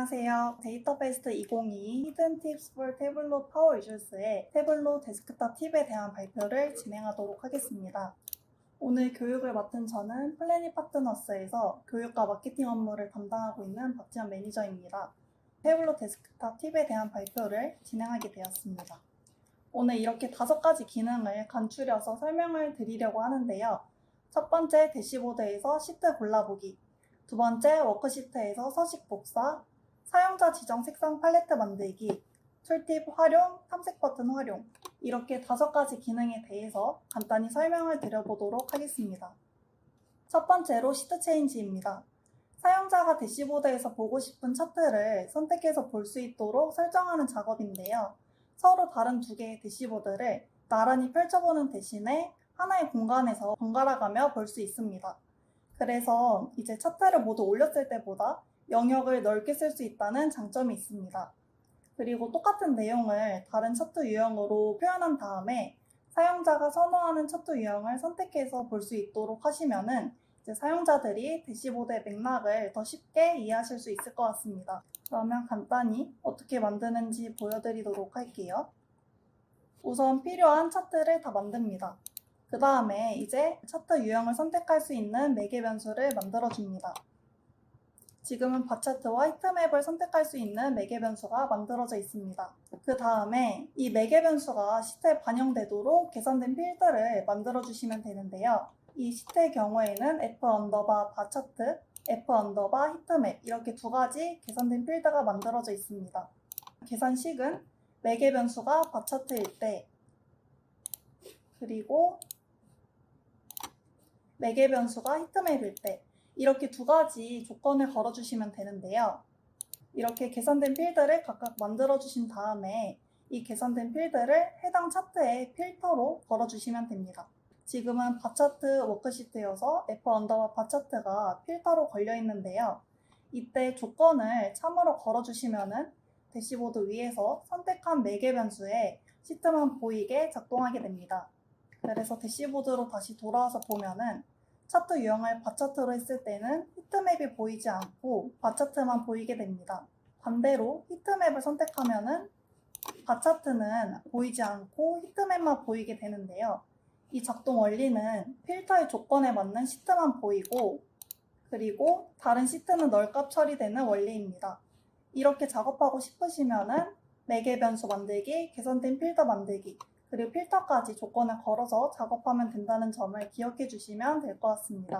안녕하세요. 데이터베이스 2022 히든 팁스 for 태블로 파워 유저스의 태블로 데스크탑 팁에 대한 발표를 진행하도록 하겠습니다. 오늘 교육을 맡은 저는 플래닛 파트너스에서 교육과 마케팅 업무를 담당하고 있는 박지현 매니저입니다. 태블로 데스크탑 팁에 대한 발표를 진행하게 되었습니다. 오늘 이렇게 다섯 가지 기능을 간추려서 설명을 드리려고 하는데요. 첫 번째 대시보드에서 시트 골라보기, 두 번째 워크시트에서 서식 복사, 사용자 지정 색상 팔레트 만들기, 툴팁 활용, 탐색 버튼 활용 이렇게 다섯 가지 기능에 대해서 간단히 설명을 드려보도록 하겠습니다. 첫 번째로 시트 체인지입니다. 사용자가 대시보드에서 보고 싶은 차트를 선택해서 볼 수 있도록 설정하는 작업인데요. 서로 다른 두 개의 대시보드를 나란히 펼쳐보는 대신에 하나의 공간에서 번갈아 가며 볼 수 있습니다. 그래서 이제 차트를 모두 올렸을 때보다 영역을 넓게 쓸 수 있다는 장점이 있습니다. 그리고 똑같은 내용을 다른 차트 유형으로 표현한 다음에 사용자가 선호하는 차트 유형을 선택해서 볼 수 있도록 하시면은 이제 사용자들이 대시보드의 맥락을 더 쉽게 이해하실 수 있을 것 같습니다. 그러면 간단히 어떻게 만드는지 보여드리도록 할게요. 우선 필요한 차트를 다 만듭니다. 그 다음에 이제 차트 유형을 선택할 수 있는 매개 변수를 만들어줍니다. 지금은 바차트와 히트맵을 선택할 수 있는 매개 변수가 만들어져 있습니다. 그 다음에 이 매개 변수가 시트에 반영되도록 계산된 필드를 만들어 주시면 되는데요. 이 시트의 경우에는 F 언더바 바차트, F 언더바 히트맵 이렇게 두 가지 계산된 필드가 만들어져 있습니다. 계산식은 매개 변수가 바차트일 때 그리고 매개 변수가 히트맵일 때 이렇게 두 가지 조건을 걸어주시면 되는데요. 이렇게 계산된 필드를 각각 만들어주신 다음에 이 계산된 필드를 해당 차트의 필터로 걸어주시면 됩니다. 지금은 바차트 워크시트여서 F 언더바 바차트가 필터로 걸려 있는데요. 이때 조건을 참으로 걸어주시면은 대시보드 위에서 선택한 매개 변수에 시트만 보이게 작동하게 됩니다. 그래서 대시보드로 다시 돌아와서 보면은 차트 유형을 바차트로 했을 때는 히트맵이 보이지 않고 바차트만 보이게 됩니다. 반대로 히트맵을 선택하면은 바차트는 보이지 않고 히트맵만 보이게 되는데요. 이 작동 원리는 필터의 조건에 맞는 시트만 보이고 그리고 다른 시트는 널값 처리되는 원리입니다. 이렇게 작업하고 싶으시면은 매개 변수 만들기, 개선된 필터 만들기, 그리고 필터까지 조건을 걸어서 작업하면 된다는 점을 기억해 주시면 될 것 같습니다.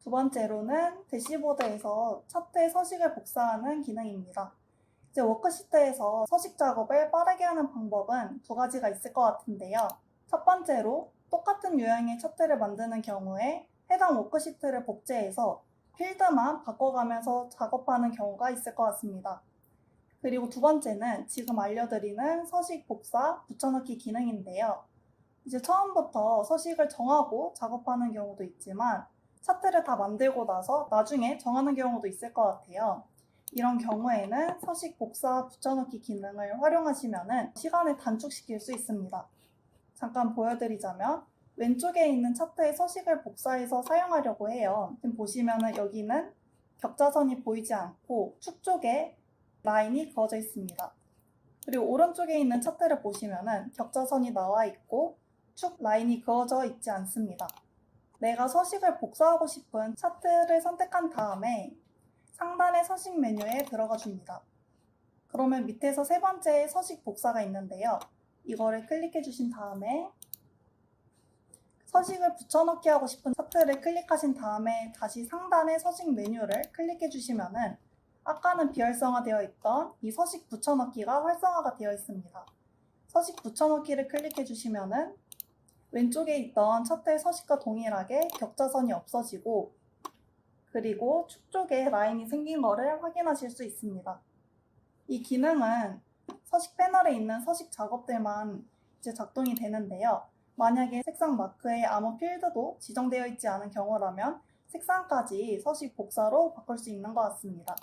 두 번째로는 대시보드에서 차트의 서식을 복사하는 기능입니다. 이제 워크시트에서 서식 작업을 빠르게 하는 방법은 두 가지가 있을 것 같은데요. 첫 번째로 똑같은 유형의 차트를 만드는 경우에 해당 워크시트를 복제해서 필드만 바꿔가면서 작업하는 경우가 있을 것 같습니다. 그리고 두 번째는 지금 알려드리는 서식 복사 붙여넣기 기능인데요. 이제 처음부터 서식을 정하고 작업하는 경우도 있지만 차트를 다 만들고 나서 나중에 정하는 경우도 있을 것 같아요. 이런 경우에는 서식 복사 붙여넣기 기능을 활용하시면 시간을 단축시킬 수 있습니다. 잠깐 보여드리자면 왼쪽에 있는 차트의 서식을 복사해서 사용하려고 해요. 지금 보시면 여기는 격자선이 보이지 않고 축 쪽에 라인이 그어져 있습니다. 그리고 오른쪽에 있는 차트를 보시면은 격자선이 나와 있고 축 라인이 그어져 있지 않습니다. 내가 서식을 복사하고 싶은 차트를 선택한 다음에 상단의 서식 메뉴에 들어가 줍니다. 그러면 밑에서 세 번째 서식 복사가 있는데요. 이거를 클릭해 주신 다음에 서식을 붙여넣기 하고 싶은 차트를 클릭하신 다음에 다시 상단의 서식 메뉴를 클릭해 주시면은 아까는 비활성화되어 있던 이 서식 붙여넣기가 활성화가 되어 있습니다. 서식 붙여넣기를 클릭해 주시면은 왼쪽에 있던 차트의 서식과 동일하게 격자선이 없어지고 그리고 축 쪽에 라인이 생긴 거를 확인하실 수 있습니다. 이 기능은 서식 패널에 있는 서식 작업들만 이제 작동이 되는데요. 만약에 색상 마크에 아무 필드도 지정되어 있지 않은 경우라면 색상까지 서식 복사로 바꿀 수 있는 것 같습니다.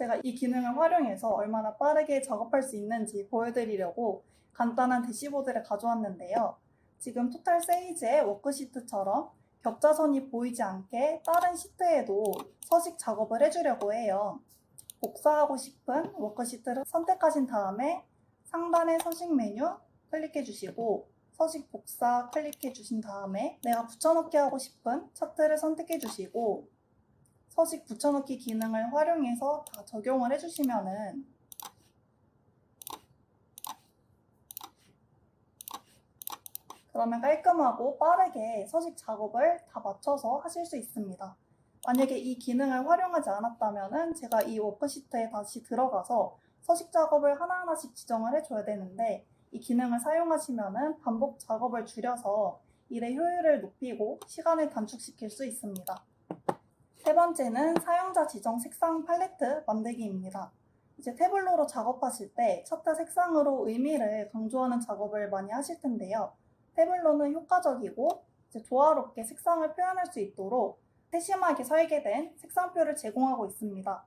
제가 이 기능을 활용해서 얼마나 빠르게 작업할 수 있는지 보여드리려고 간단한 대시보드를 가져왔는데요. 지금 토탈 세이지의 워크시트처럼 격자선이 보이지 않게 다른 시트에도 서식 작업을 해주려고 해요. 복사하고 싶은 워크시트를 선택하신 다음에 상단의 서식 메뉴 클릭해 주시고 서식 복사 클릭해 주신 다음에 내가 붙여넣기 하고 싶은 차트를 선택해 주시고 서식 붙여넣기 기능을 활용해서 다 적용을 해주시면은 그러면 깔끔하고 빠르게 서식 작업을 다 맞춰서 하실 수 있습니다. 만약에 이 기능을 활용하지 않았다면 제가 이 워크시트에 다시 들어가서 서식 작업을 하나하나씩 지정을 해줘야 되는데 이 기능을 사용하시면 반복 작업을 줄여서 일의 효율을 높이고 시간을 단축시킬 수 있습니다. 세 번째는 사용자 지정 색상 팔레트 만들기입니다. 이제 태블로로 작업하실 때 차트 색상으로 의미를 강조하는 작업을 많이 하실 텐데요. 태블로는 효과적이고 조화롭게 색상을 표현할 수 있도록 세심하게 설계된 색상표를 제공하고 있습니다.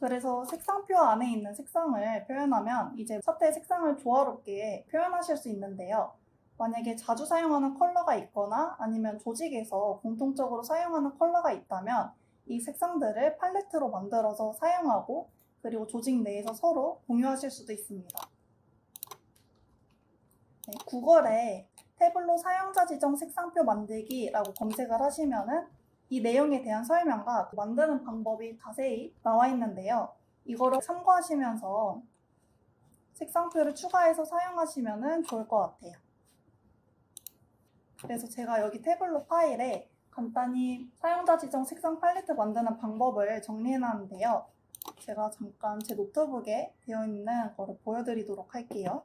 그래서 색상표 안에 있는 색상을 표현하면 이제 차트의 색상을 조화롭게 표현하실 수 있는데요. 만약에 자주 사용하는 컬러가 있거나 아니면 조직에서 공통적으로 사용하는 컬러가 있다면 이 색상들을 팔레트로 만들어서 사용하고 그리고 조직 내에서 서로 공유하실 수도 있습니다. 네, 구글에 태블로 사용자 지정 색상표 만들기라고 검색을 하시면은 이 내용에 대한 설명과 만드는 방법이 자세히 나와 있는데요. 이거를 참고하시면서 색상표를 추가해서 사용하시면 좋을 것 같아요. 그래서 제가 여기 태블로 파일에 간단히 사용자 지정 색상 팔레트 만드는 방법을 정리해놨는데요. 제가 잠깐 제 노트북에 되어 있는 거를 보여드리도록 할게요.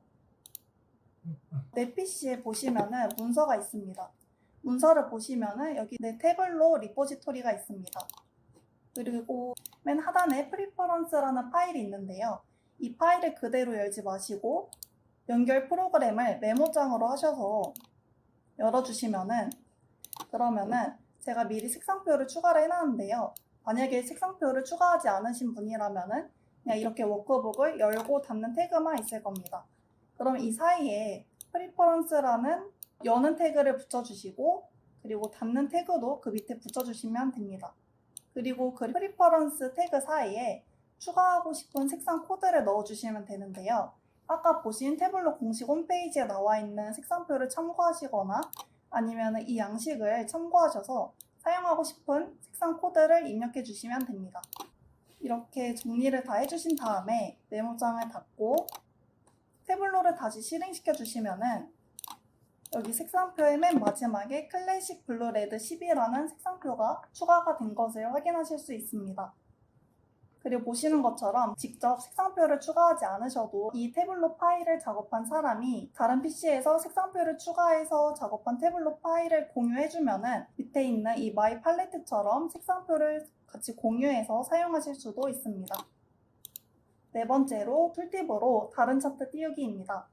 내 PC에 보시면은 문서가 있습니다. 문서를 보시면은 여기 내 태블로 리포지토리가 있습니다. 그리고 맨 하단에 프리퍼런스라는 파일이 있는데요. 이 파일을 그대로 열지 마시고 연결 프로그램을 메모장으로 하셔서 열어주시면은 그러면은 제가 미리 색상표를 추가를 해놨는데요. 만약에 색상표를 추가하지 않으신 분이라면은 그냥 이렇게 워크북을 열고 닫는 태그만 있을 겁니다. 그럼 이 사이에 프리퍼런스라는 여는 태그를 붙여주시고 그리고 닫는 태그도 그 밑에 붙여주시면 됩니다. 그리고 그 프리퍼런스 태그 사이에 추가하고 싶은 색상 코드를 넣어주시면 되는데요. 아까 보신 태블로 공식 홈페이지에 나와 있는 색상표를 참고하시거나 아니면 이 양식을 참고하셔서 사용하고 싶은 색상 코드를 입력해 주시면 됩니다. 이렇게 정리를 다 해주신 다음에 메모장을 닫고 태블로를 다시 실행시켜 주시면은 여기 색상표의 맨 마지막에 클래식 블루 레드 10이라는 색상표가 추가가 된 것을 확인하실 수 있습니다. 그리고 보시는 것처럼 직접 색상표를 추가하지 않으셔도 이 태블로 파일을 작업한 사람이 다른 PC에서 색상표를 추가해서 작업한 태블로 파일을 공유해주면은 밑에 있는 이 마이 팔레트처럼 색상표를 같이 공유해서 사용하실 수도 있습니다. 네 번째로 툴팁으로 다른 차트 띄우기입니다.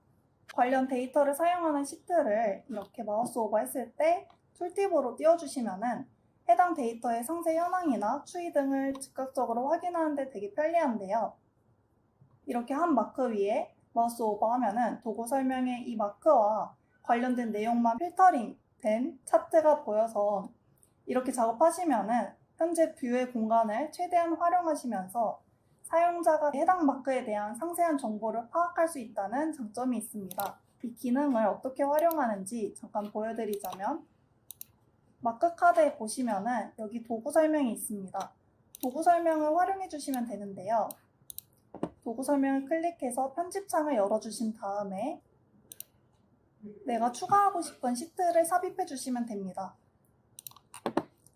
관련 데이터를 사용하는 시트를 이렇게 마우스 오버 했을 때 툴팁으로 띄워주시면은 해당 데이터의 상세 현황이나 추이 등을 즉각적으로 확인하는 데 되게 편리한데요. 이렇게 한 마크 위에 마우스 오버하면은 도구 설명에 이 마크와 관련된 내용만 필터링 된 차트가 보여서 이렇게 작업하시면은 현재 뷰의 공간을 최대한 활용하시면서 사용자가 해당 마크에 대한 상세한 정보를 파악할 수 있다는 장점이 있습니다. 이 기능을 어떻게 활용하는지 잠깐 보여드리자면 마크 카드에 보시면은 여기 도구 설명이 있습니다. 도구 설명을 활용해 주시면 되는데요. 도구 설명을 클릭해서 편집창을 열어주신 다음에 내가 추가하고 싶은 시트를 삽입해 주시면 됩니다.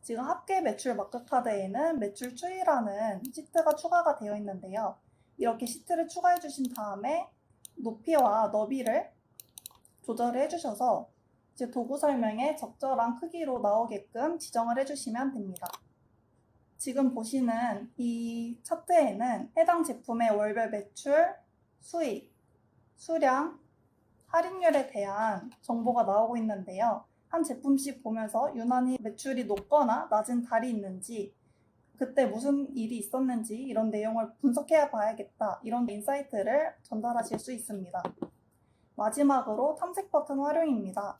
지금 합계 매출 마크 카드에는 매출 추이라는 시트가 추가가 되어 있는데요. 이렇게 시트를 추가해 주신 다음에 높이와 너비를 조절을 해주셔서 이제 도구 설명에 적절한 크기로 나오게끔 지정을 해주시면 됩니다. 지금 보시는 이 차트에는 해당 제품의 월별 매출, 수익, 수량, 할인율에 대한 정보가 나오고 있는데요. 한 제품씩 보면서 유난히 매출이 높거나 낮은 달이 있는지, 그때 무슨 일이 있었는지 이런 내용을 분석해 봐야겠다. 이런 인사이트를 전달하실 수 있습니다. 마지막으로 탐색 버튼 활용입니다.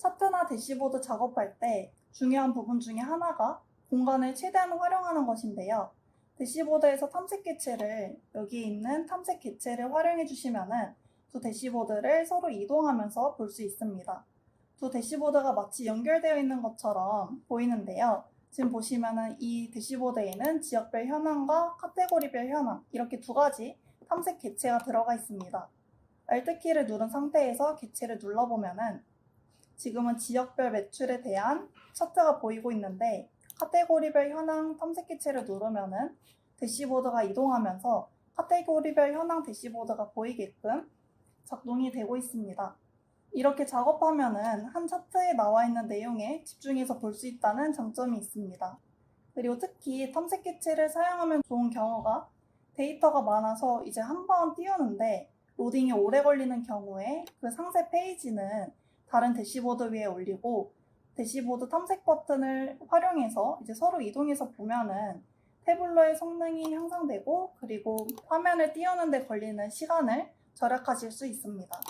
차트나 대시보드 작업할 때 중요한 부분 중에 하나가 공간을 최대한 활용하는 것인데요. 대시보드에서 탐색 개체를 여기 있는 탐색 개체를 활용해 주시면은 두 대시보드를 서로 이동하면서 볼 수 있습니다. 두 대시보드가 마치 연결되어 있는 것처럼 보이는데요. 지금 보시면은 이 대시보드에는 지역별 현황과 카테고리별 현황 이렇게 두 가지 탐색 개체가 들어가 있습니다. Alt키를 누른 상태에서 개체를 눌러보면은 지금은 지역별 매출에 대한 차트가 보이고 있는데 카테고리별 현황 탐색 개체를 누르면은 대시보드가 이동하면서 카테고리별 현황 대시보드가 보이게끔 작동이 되고 있습니다. 이렇게 작업하면은 한 차트에 나와 있는 내용에 집중해서 볼 수 있다는 장점이 있습니다. 그리고 특히 탐색 개체를 사용하면 좋은 경우가 데이터가 많아서 이제 한 번 띄우는데 로딩이 오래 걸리는 경우에 그 상세 페이지는 다른 대시보드 위에 올리고 대시보드 탐색 버튼을 활용해서 이제 서로 이동해서 보면은 태블러의 성능이 향상되고 그리고 화면을 띄우는데 걸리는 시간을 절약하실 수 있습니다.